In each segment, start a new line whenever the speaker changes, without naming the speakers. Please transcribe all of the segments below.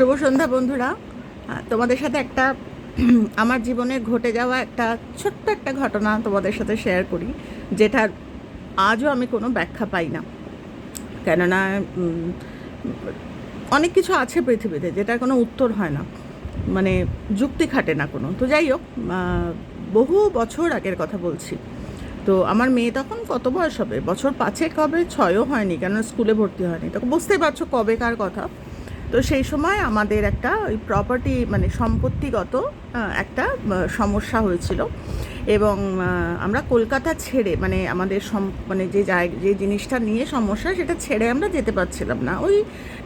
শুভ সন্ধ্যা বন্ধুরা। তোমাদের সাথে একটা, আমার জীবনে ঘটে যাওয়া একটা ছোট্ট একটা ঘটনা তোমাদের সাথে শেয়ার করি যেটার আজও আমি কোনো ব্যাখ্যা পাই না। কেননা অনেক কিছু আছে পৃথিবীতে যেটার কোনো উত্তর হয় না। মানে যুক্তি খাটে না কোনো। তো যাই হোক বহু বছর আগের কথা বলছি। তো আমার মেয়ে তখন কত বয়স হবে? বছর পাঁচে কবে ছয়ও হয়নি কেন স্কুলে ভর্তি হয়নি। তখন বুঝতেই পারছ কবেকার কথা। তো সেই সময় আমাদের একটা ওই প্রপার্টি মানে সম্পত্তিগত একটা সমস্যা হয়েছিল। এবং আমরা কলকাতা ছেড়ে মানে আমাদের সম মানে যে জায়গা যে জিনিসটা নিয়ে সমস্যা সেটা ছেড়ে আমরা যেতে পারছিলাম না। ওই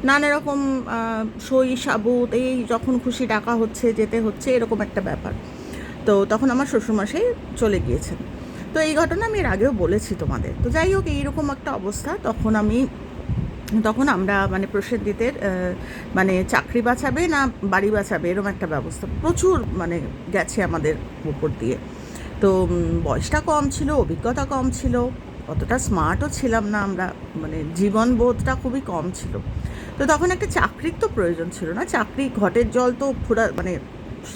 নানা রকম সই সাবুত, এই যখন খুশি ডাকা হচ্ছে, যেতে হচ্ছে, এরকম একটা ব্যাপার। তো তখন আমার শ্বশুরমশাই চলে গিয়েছেন। তো এই ঘটনা আমি এর আগেও বলেছি তোমাদের। তো যাই হোক, এইরকম একটা অবস্থা। তখন আমি তখন আমরা মানে প্রসেনজিতের মানে চাকরি বাঁচাবে না বাড়ি বাঁচাবে এরকম একটা ব্যবস্থা প্রচুর মানে গেছে আমাদের উপর দিয়ে। তো বয়সটা কম ছিল, অভিজ্ঞতা কম ছিল, অতটা স্মার্টও ছিলাম না আমরা মানে জীবনবোধটা খুবই কম ছিল। তো তখন একটা চাকরির তো প্রয়োজন ছিল না, চাকরি ঘটের জল তো পুরা মানে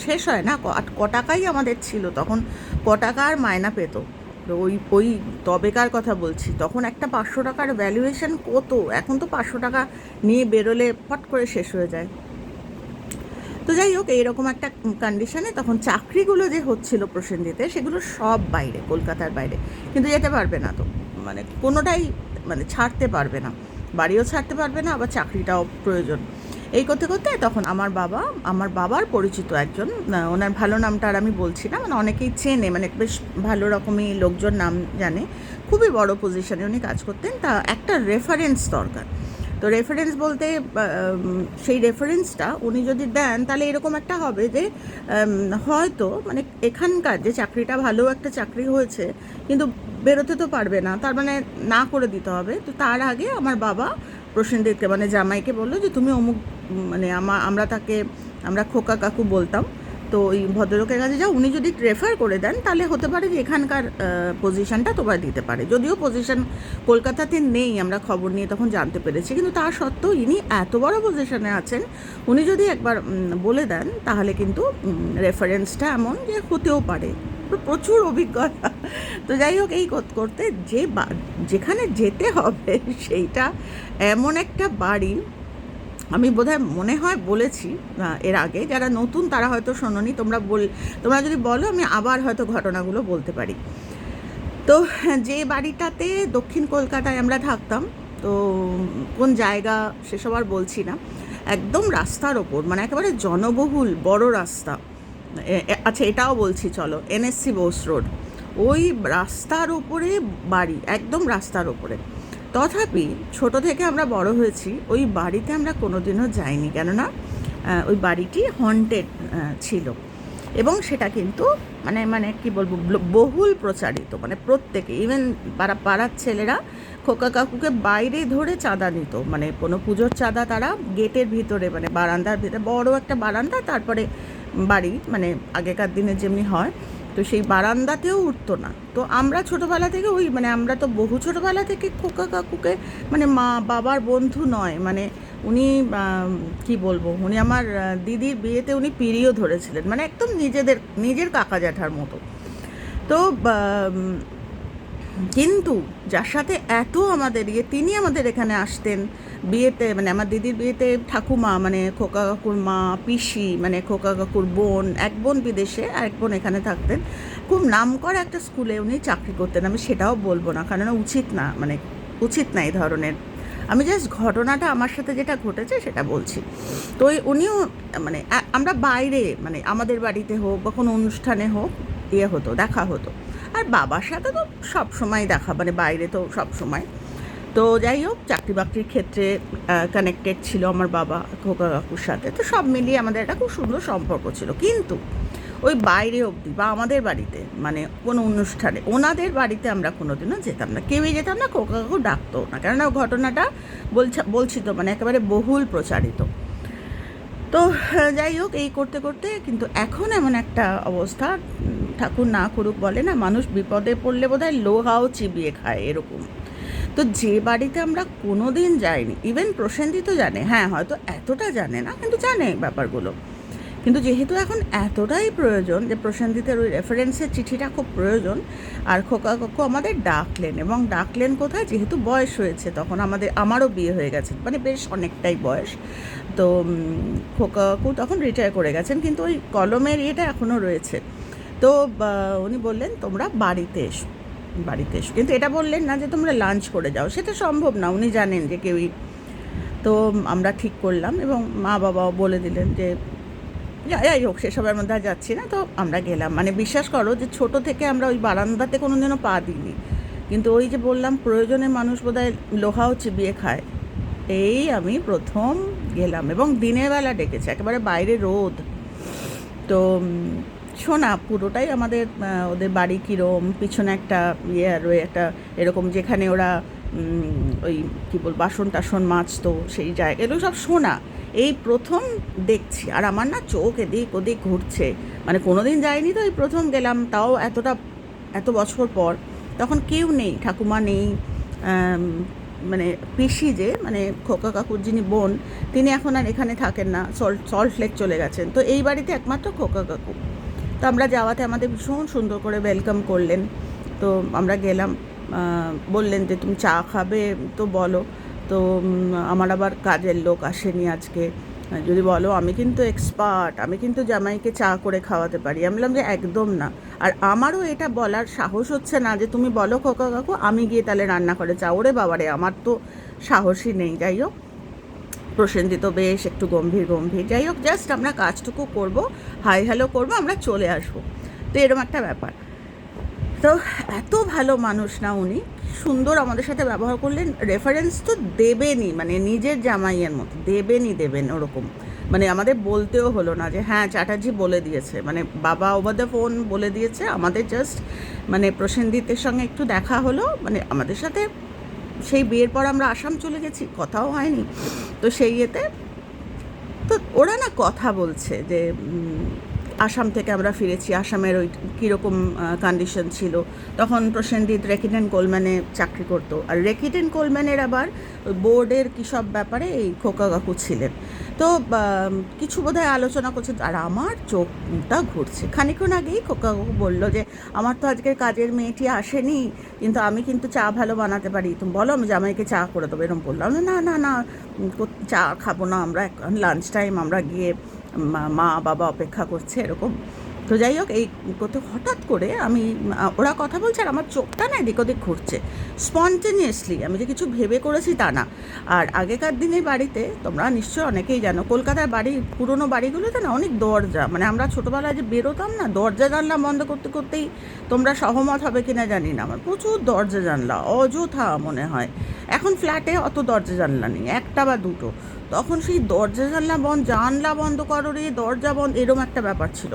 শেষ হয় না, ক- টাকাই আমাদের ছিল, তখন ক টাকা আর মায়না পেত। ওই ওই তবেকার কথা বলছি, তখন একটা পাঁচশো টাকার ভ্যালুয়েশন কত? এখন তো পাঁচশো টাকা নিয়ে বেরোলে ফট করে শেষ হয়ে যায়। তো যাই হোক, এইরকম একটা কন্ডিশনে তখন চাকরিগুলো যে হচ্ছিল প্রসেনজিতে, সেগুলো সব বাইরে, কলকাতার বাইরে। কিন্তু যেতে পারবে না তো মানে কোনোটাই মানে ছাড়তে পারবে না। বাড়িও ছাড়তে পারবে না, আবার চাকরিটাও প্রয়োজন। এই করতে করতে তখন আমার বাবা, আমার বাবার পরিচিত একজন ওনার ভালো নামটা আর আমি বলছি না মানে অনেকেই চেনে মানে বেশ ভালো রকমই লোকজন নাম জানে। খুবই বড় পজিশনে উনি কাজ করতেন। তা একটা রেফারেন্স দরকার। তো রেফারেন্স বলতে সেই রেফারেন্সটা উনি যদি দেন, তাহলে এরকম একটা হবে যে হয়তো মানে এখানকার যে চাকরিটা ভালো একটা চাকরি হয়েছে, কিন্তু বেরোতে তো পারবে না, তার মানে না করে দিতে হবে। তো তার আগে আমার বাবা প্রসেনজিৎকে মানে জামাইকে বলল যে, তুমি অমুক মানে আমার আমরা তাকে, আমরা খোকা কাকু বলতাম। তো ওই ভদ্রলোকের কাছে যাও, উনি যদি রেফার করে দেন, তাহলে হতে পারে যে এখানকার পজিশনটা তোমার দিতে পারে। যদিও পজিশন কলকাতাতে নেই, আমরা খবর নিয়ে তখন জানতে পেরেছি। কিন্তু তা সত্ত্বেও ইনি এত বড় পজিশনে আছেন, উনি যদি একবার বলে দেন, তাহলে কিন্তু রেফারেন্সটা এমন যে হতেও পারে। প্রচুর অভিজ্ঞতা। তো যাই হোক, এই করতে যে যেখানে যেতে হবে, সেইটা এমন একটা বাড়ি আমি বোধহয় মনে হয় বলেছি এর আগে, যারা নতুন তারা হয়তো শোনোনি, তোমরা বল, তোমরা যদি বলো, আমি আবার হয়তো ঘটনাগুলো বলতে পারি। তো, যে বাড়িটাতে দক্ষিণ কলকাতায় আমরা থাকতাম, তো কোন জায়গা সেসব আর বলছি না, একদম রাস্তার ওপর মানে একেবারে জনবহুল, বড় রাস্তা। আচ্ছা এটাও বলছি, চলো এনএসসি বোস রোড। ওই রাস্তার ওপরে বাড়ি, একদম রাস্তার ওপরে। তথাপি ছোট থেকে আমরা বড় হয়েছি, ওই বাড়িতে আমরা কোনোদিনও যাইনি। কেননা ওই বাড়িটি হন্টেড ছিল। এবং সেটা কিন্তু মানে মানে কি বলব বহুল প্রচারিত। মানে প্রত্যেকে ইভেন পাড়া, পাড়ার ছেলেরা খোকা কাকুকে বাইরে ধরে চাঁদা নিত। মানে কোনো পুজোর চাঁদা তারা গেটের ভিতরে মানে বারান্দার ভিতরে, বড় একটা বারান্দা, তারপরে বাড়ি মানে আগেকার দিনে যেমনি হয় তো সেই বারান্দাতেও উঠতো না। তো আমরা ছোটোবেলা থেকে ওই মানে আমরা তো বহু ছোটোবেলা থেকে খোকা কাকুকে মানে মা বাবার বন্ধু নয় মানে উনি কি বলব, উনি আমার দিদির বিয়েতে উনি পিড়িও ধরেছিলেন মানে একদম নিজেদের, নিজের কাকা জ্যাঠার মতো। তো কিন্তু যার সাথে এত আমাদের ইয়ে তিনি আমাদের এখানে আসতেন বিয়েতে মানে আমার দিদির বিয়েতে ঠাকুমা মানে খোকা কাকুর মা, পিসি মানে খোকা কাকুর বোন, এক বোন বিদেশে এক বোন এখানে থাকতেন। খুব নাম করা একটা স্কুলে উনি চাকরি করতেন, আমি সেটাও বলব না কারণ উচিত না মানে উচিত না এই ধরনের। আমি জাস্ট ঘটনাটা আমার সাথে যেটা ঘটেছে সেটা বলছি। তো উনিও মানে আমরা বাইরে মানে আমাদের বাড়িতে হোক বা কোনো অনুষ্ঠানে হোক ইয়ে হতো, দেখা হতো। আর বাবার সাথে তো সব সময় দেখা মানে বাইরে তো সব সময়। তো যাই হোক, চাকরি বাকরির ক্ষেত্রে কানেক্টেড ছিল আমার বাবা খোকা কাকুর সাথে। তো সব মিলিয়ে আমাদের একটা খুব সুন্দর সম্পর্ক ছিল। কিন্তু ওই বাইরে অবধি বা আমাদের বাড়িতে মানে কোনো অনুষ্ঠানে, ওনাদের বাড়িতে আমরা কোনোদিনও যেতাম না। কেউই যেতাম না খোকা কাকু ডাকতো না। কেননা ঘটনাটা বলছে বলছি তো মানে একেবারে বহুল প্রচারিত। তো, যাই হোক, এই করতে করতে কিন্তু এখন এমন একটা অবস্থা ঠাকুর না করুক বলে না, মানুষ বিপদে পড়লে বোধহয় লোহাও চিবিয়ে খায় এরকম। তো যে বাড়িতে আমরা কোনো দিন যাইনি ইভেন প্রসেনজিৎও জানে হ্যাঁ হয়তো এতটা জানে না, কিন্তু জানে ব্যাপারগুলো। কিন্তু যেহেতু এখন এতটাই প্রয়োজন যে প্রসেনজিতের ওই রেফারেন্সের চিঠিটা খুব প্রয়োজন, আর খোকা কাকু আমাদের ডাকলেন এবং ডাকলেন কোথায়? যেহেতু বয়স হয়েছে, তখন আমাদের, আমারও বিয়ে হয়ে গেছে মানে বেশ অনেকটাই বয়স। তো খোকা কাকু তখন রিটায়ার করে গেছেন, কিন্তু ওই কলমের ইয়েটা এখনও রয়েছে। তো উনি বললেন, তোমরা বাড়িতে এসো বাড়িতে এসো। কিন্তু এটা বললেন না যে, তোমরা লাঞ্চ করে যাও। সেটা সম্ভব না, উনি জানেন যে কেউই। তো, আমরা ঠিক করলাম এবং মা বাবাও বলে দিলেন যে যাই হোক, সেসবের মধ্যে আর যাচ্ছি না। তো, আমরা গেলাম। মানে বিশ্বাস করো যে, ছোট থেকে আমরা ওই বারান্দাতে কোনো দিনও পা দিইনি। কিন্তু ওই যে বললাম, প্রয়োজনে মানুষ বোধহয় লোহাও চিবিয়ে খায়। এই আমি প্রথম গেলাম এবং দিনের বেলা ডেকেছে, একেবারে বাইরে রোদ। তো শোনা পুরোটাই আমাদের ওদের বাড়ি কীরম, পিছনে একটা ইয়ে রয়ে একটা এরকম যেখানে ওরা ওই কী বল বাসন টাসন মাজতো, সেই জায়গা এগুলো সব শোনা এই প্রথম দেখছি, আর আমার না চোখ এদিক ওদিক ঘুরছে। মানে কোনো দিন যাইনি তো এই প্রথম গেলাম, তাও এতটা, এত বছর পর। তখন কেউ নেই, ঠাকুমা নেই মানে পিসি যে মানে খোকা কাকুর যিনি বোন, তিনি এখন আর এখানে থাকেন না, সল্ট সল্ট লেক চলে গেছেন। তো এই বাড়িতে একমাত্র খোকা কাকু। তো আমরা যাওয়াতে আমাদের ভীষণ সুন্দর করে ওয়েলকাম করলেন। তো আমরা গেলাম বললেন যে, তুমি চা খাবে? তো বলো, তো আমার আবার কাজের লোক আসেনি আজকে। যদি বলো, আমি কিন্তু এক্সপার্ট আমি কিন্তু জামাইকে চা করে খাওয়াতে পারি। আমি বললাম যে, একদম না। আর আমারও এটা বলার সাহস হচ্ছে না যে, তুমি বলো কাকু, আমি গিয়ে তাহলে রান্না করে চা। ওরে বাবারে, আমার তো সাহসই নেই। যাই হোক প্রসেনজিৎ বেশ একটু গম্ভীর গম্ভীর। যাই হোক জাস্ট আমরা কাজটুকু করব হাই হ্যালো করব, আমরা চলে আসব। তো এরকম একটা ব্যাপার। তো এত ভালো মানুষ না উনি। সুন্দর আমাদের সাথে ব্যবহার করলেন। রেফারেন্স তো দেবেনই মানে নিজের জামাইয়ের মতো। দেবেনই, দেবেন ওরকম। মানে আমাদের বলতেও হলো না যে হ্যাঁ চ্যাটার্জি বলে দিয়েছে। মানে বাবা ওভার দ্য ফোন বলে দিয়েছে। আমাদের জাস্ট মানে প্রসেনজিতের সঙ্গে একটু দেখা হলো। মানে আমাদের সাথে সেই বিয়ের পর আমরা আসাম চলে গেছি, কথাও হয়নি। তো সেই ইয়েতে, তো ওরা না কথা বলছে যে আসাম থেকে আমরা ফিরেছি। আসামের ওই কীরকম কন্ডিশন ছিল। তখন প্রসেনজিৎ রেকিটেন কোলম্যানে চাকরি করতো। আর রেকিটেন কোলম্যানের আবার বোর্ডের কী সব ব্যাপারে এই খোকা কাকু ছিলেন। তো কিছু বোধহয় আলোচনা করছে। আর আমার চোখটা ঘুরছে। খানিক্ষণ আগেই খোকা কাকু বলল যে, আমার তো আজকের কাজের মেয়েটি আসেনি, কিন্তু আমি কিন্তু চা ভালো বানাতে পারি। তুমি বলো, আমি জামাইকে চা করে দেবো। এরকম বললাম, না না না চা খাব না আমরা লাঞ্চ টাইম আমরা গিয়ে মা- বাবা অপেক্ষা করছে এরকম। তো যাই হোক, এই কোথাও হঠাৎ করে আমি, ওরা কথা বলছে আর আমার চোখটা না এদিক ওদিক ঘুরছে। স্পন্টেনিয়াসলি আমি যে কিছু ভেবে করেছি তা না। আর আগেকার দিনে বাড়িতে তোমরা নিশ্চয়ই অনেকেই জানো, কলকাতার বাড়ি, পুরনো বাড়িগুলোতে না অনেক দরজা। মানে আমরা ছোটোবেলায় যে বেরোতাম না, দরজা জানলা বন্ধ করতে করতেই তোমরা সহমত হবে কি না জানি না আমার। প্রচুর দরজা জানলা, অযথা মনে হয়। এখন ফ্ল্যাটে অত দরজা জানলা নেই, একটা বা দুটো। তখন সেই দরজা জানলা বন্ধ জানলা বন্ধ করো রে, দরজা বন্ধ এরম একটা ব্যাপার ছিল।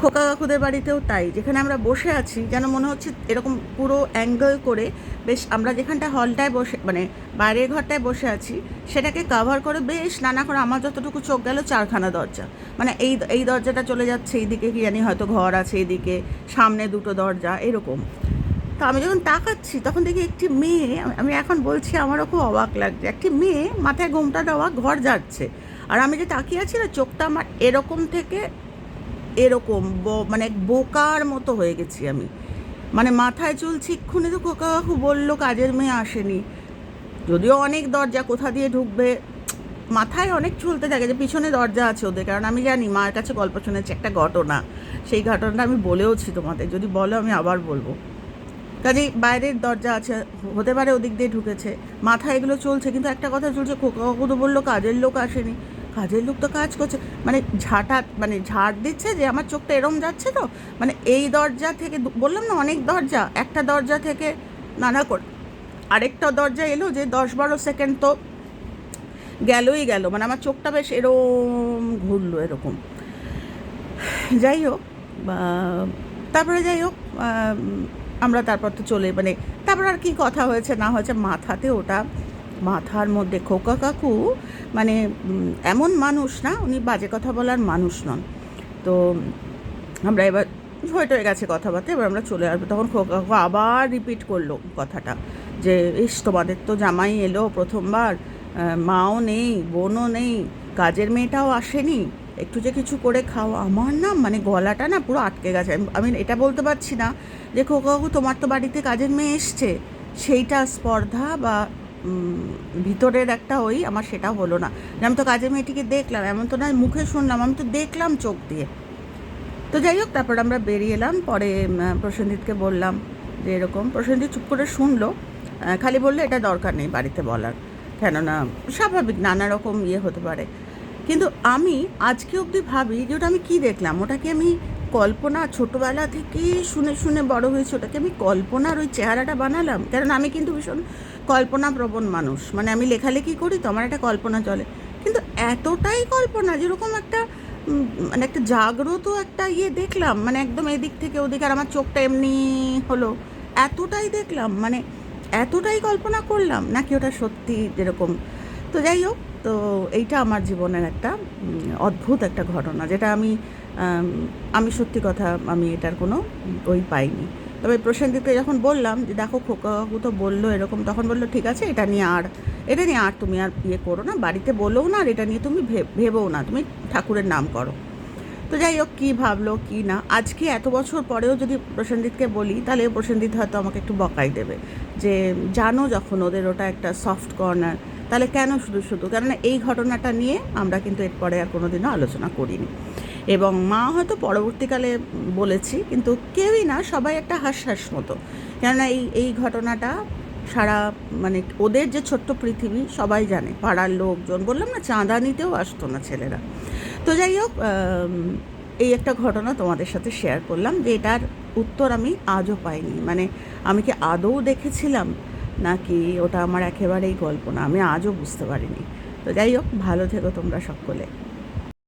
খোকা কাকুদের বাড়িতেও তাই। যেখানে আমরা বসে আছি, যেন মনে হচ্ছে এরকম পুরো অ্যাঙ্গেল করে বেশ আমরা যেখানটা হলটায় বসে মানে বাইরের ঘরটায় বসে আছি, সেটাকে কাভার করে বেশ নানা করে আমার যতটুকু চোখ গেল চারখানা দরজা। মানে এই এই দরজাটা চলে যাচ্ছে এইদিকে, কি জানি হয়তো ঘর আছে এইদিকে, সামনে দুটো দরজা, এরকম। তো আমি যখন তাকাচ্ছি, তখন দেখি একটি মেয়ে, আমি- এখন বলছি আমারও খুব অবাক লাগছে, একটি মেয়ে মাথায় ঘোমটা দেওয়া ঘর যাচ্ছে আর আমি যে তাকিয়ে আছি না, চোখটা আমার এরকম থেকে এরকম মানে বোকার মতো হয়ে গেছি আমি। মানে মাথায় চলছি এক্ষুনি তো কোকা কাকু বলল, কাজের মেয়ে আসেনি। যদিও অনেক দরজা কোথা দিয়ে ঢুকবে, মাথায় অনেক চলতে থাকে যে পিছনে দরজা আছে ওদের। কারণ আমি জানি মায়ের কাছে গল্প শুনেছি একটা ঘটনা, সেই ঘটনাটা আমি বলেওছি তোমাদের। যদি বলো আমি আবার বলব। কাজেই বাইরের দরজা আছে, হতে পারে ওদিক দিয়ে ঢুকেছে। মাথায় এগুলো চলছে, কিন্তু একটা কথা চলছে, খোকা কাকু তো বলল, কাজের লোক আসেনি। কাজের লোক তো কাজ করছে। মানে ঝাঁটা মানে ঝাড় দিচ্ছে যে আমার চোখটা এরম যাচ্ছে তো? মানে এই দরজা থেকে বললাম না অনেক দরজা, একটা দরজা থেকে নানা করে, আরেকটা দরজা এলো যে দশ বারো সেকেন্ড তো গেলই গেল। মানে আমার চোখটা বেশ এরম ঘুরলো এরকম। যাই হোক তারপরে যাই হোক আমরা তারপর তো চলে মানে তারপর আর কি কথা হয়েছে না হয়েছে মাথাতে ওটা মাথার মধ্যে, খোকা কাকু মানে এমন মানুষ না, উনি বাজে কথা বলার মানুষ নন। তো আমরা এবার হয়ে টয়ে গেছে কথাবার্তা, এবার আমরা চলে আসব। তখন খোকা কাকু আবার রিপিট করল কথাটা, যে, ইস, তোমাদের তো জামাই এলো প্রথমবার মাও নেই, বোনও নেই, কাজের মেয়েটাও আসেনি, একটু যে কিছু করে খাও আমার না মানে গলাটা না পুরো আটকে গেছে। আমি- এটা বলতে পারছি না, যে খোকাবু তোমার তো বাড়িতে কাজের মেয়ে এসছে, সেইটা স্পর্ধা বা ভিতরের একটা ওই আমার সেটা হলো না। আমি তো কাজের মেয়েটিকে দেখলাম, এমন তো না মুখে শুনলাম, আমি তো দেখলাম চোখ দিয়ে। তো যাই হোক, তারপর আমরা বেরিয়ে এলাম, পরে প্রসেনজিৎকে বললাম যে এরকম, প্রসেনজিৎ চুপ করে শুনলো খালি বলল, এটা দরকার নেই বাড়িতে বলার, কেননা স্বাভাবিক নানা রকম ইয়ে হতে পারে। কিন্তু আমি আজকে অবধি ভাবি যে ওটা আমি কী দেখলাম? ওটাকে আমি কল্পনা, ছোটোবেলা থেকেই শুনে শুনে বড় হয়েছে ওটাকে আমি কল্পনার ওই চেহারাটা বানালাম? কারণ আমি কিন্তু ভীষণ কল্পনা প্রবণ মানুষ। মানে আমি লেখালেখি করি তো আমার একটা কল্পনা চলে। কিন্তু এতটাই কল্পনা যেরকম একটা মানে একটা জাগ্রত একটা ইয়ে দেখলাম মানে একদম এদিক থেকে ওদিকে, আর আমার চোখটা এমনি হলো, এতটাই দেখলাম মানে এতটাই কল্পনা করলাম, নাকি ওটা সত্যি যেরকম। তো যাই হোক, তো এইটা আমার জীবনের একটা অদ্ভুত একটা ঘটনা, যেটা আমি আমি সত্যি কথা আমি এটার কোনো ওই পাইনি। তবে প্রসেনজিৎকে যখন বললাম যে, দেখো খোকা কাকু তো বলল এরকম, তখন বলল, ঠিক আছে, এটা নিয়ে আর, এটা নিয়ে আর তুমি আর ইয়ে করো না, বাড়িতে বলেও না, আর এটা নিয়ে তুমি ভেবেও না, তুমি ঠাকুরের নাম করো। তো যাই হোক, কী ভাবলো, কী না, আজকে এত বছর পরেও যদি প্রসেনজিৎকে বলি, তাহলে প্রসেনজিৎ হয়তো আমাকে একটু বকাই দেবে, যে, জানো যখন ওদের ওটা একটা সফট কর্নার তাহলে কেন শুধু শুধু? কেননা এই ঘটনাটা নিয়ে আমরা কিন্তু এরপরে আর কোনোদিনও আলোচনা করিনি। এবং মা হয়তো পরবর্তীকালে বলেছি, কিন্তু কেউই না, সবাই একটা হাস হাস মতো। কেননা এই এই ঘটনাটা সারা মানে ওদের যে ছোট্ট পৃথিবী, সবাই জানে। পাড়ার লোকজন, বললাম না, চাঁদা নিতেও আসতো না ছেলেরা। তো যাই হোক এই একটা ঘটনা তোমাদের সাথে শেয়ার করলাম যে এটার উত্তর আমি আজও পাইনি। মানে আমি কি আদৌ দেখেছিলাম, নাকি ওটা আমার একেবারেই কল্পনা আমি আজও বুঝতে পারিনি। তো যাই হোক, ভালো থেকো তোমরা সকলে।